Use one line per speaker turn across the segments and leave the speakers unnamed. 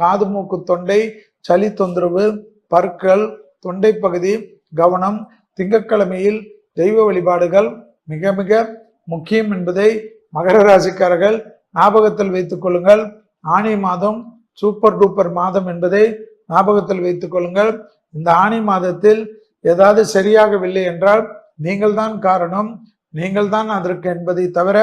காது மூக்கு தொண்டை சளி தொந்தரவு பற்கள் தொண்டை பகுதி கவனம் திங்கட்கிழமையில் தெய்வ வழிபாடுகள் மிக மிக முக்கியம் என்பதை மகர ராசிக்காரர்கள் ஞாபகத்தில் வைத்துக் கொள்ளுங்கள். ஆணி மாதம் சூப்பர் டூப்பர் மாதம் என்பதை ஞாபகத்தில் வைத்துக் கொள்ளுங்கள். இந்த ஆணி மாதத்தில் ஏதாவது சரியாகவில்லை என்றால் நீங்கள் தான் காரணம். நீங்கள் தான் அதற்கு என்பதை தவிர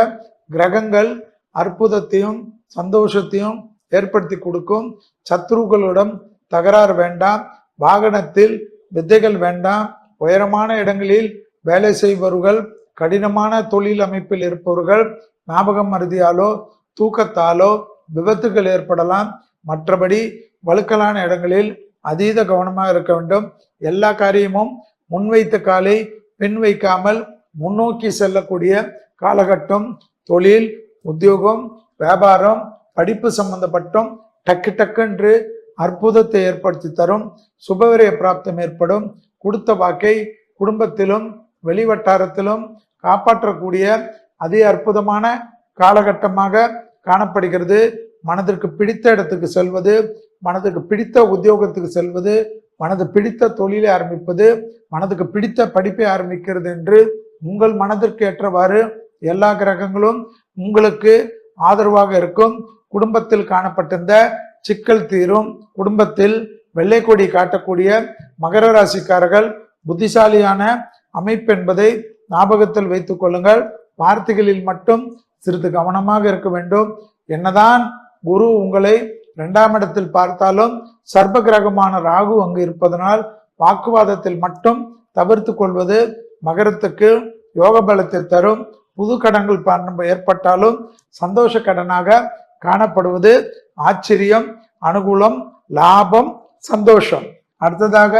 கிரகங்கள் அற்புதத்தையும் சந்தோஷத்தையும் ஏற்படுத்தி கொடுக்கும். சத்ருக்களிடம் தகராறு வேண்டாம். வாகனத்தில் வித்தைகள் வேண்டாம். உயரமான இடங்களில் வேலை செய்பவர்கள் கடினமான தொழில் அமைப்பில் இருப்பவர்கள் ஞாபகம் மருதியாலோ தூக்கத்தாலோ விபத்துகள் ஏற்படலாம். மற்றபடி வழுக்கலான இடங்களில் அதீத கவனமாக இருக்க வேண்டும். எல்லா காரியமும் முன்வைத்த காலை பின் வைக்காமல் முன்னோக்கி செல்லக்கூடிய காலகட்டம் தொழில் உத்தியோகம் வியாபாரம் படிப்பு சம்பந்தப்பட்டும் டக்கு டக்குன்று அற்புதத்தை ஏற்படுத்தி தரும் சுபவிரய பிராப்தம் ஏற்படும். கொடுத்த வாக்கை குடும்பத்திலும் வெளிவட்டாரத்திலும் காப்பாற்றக்கூடிய அதி அற்புதமான காலகட்டமாக காணப்படுகிறது. மனதிற்கு பிடித்த இடத்துக்கு செல்வது மனதுக்கு பிடித்த உத்தியோகத்துக்கு செல்வது மனது பிடித்த தொழிலை ஆரம்பிப்பது மனதுக்கு பிடித்த படிப்பை ஆரம்பிக்கிறது என்று உங்கள் மனதிற்கு ஏற்றவாறு எல்லா கிரகங்களும் உங்களுக்கு ஆதரவாக இருக்கும். குடும்பத்தில் காணப்பட்டிருந்த சிக்கல் தீரும் குடும்பத்தில் வெள்ளை கொடி காட்டக்கூடிய மகர ராசிக்காரர்கள் புத்திசாலியான அமைப்பு என்பதை ஞாபகத்தில் வைத்துக் கொள்ளுங்கள். வார்த்தைகளில் மட்டும் சிறிது கவனமாக இருக்க வேண்டும். என்னதான் குரு உங்களை இரண்டாம் இடத்தில் பார்த்தாலும் சர்ப கிரகமான ராகு அங்கு இருப்பதனால் வாக்குவாதத்தில் மட்டும் தவிர்த்து கொள்வது மகரத்துக்கு யோக பலத்தை தரும். புது கடன்கள் ஏற்பட்டாலும் சந்தோஷ கடனாக காணப்படுவது ஆச்சரியம் அனுகூலம் லாபம் சந்தோஷம். அடுத்ததாக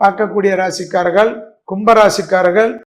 பார்க்கக்கூடிய ராசிக்காரர்கள் கும்ப ராசிக்காரர்கள்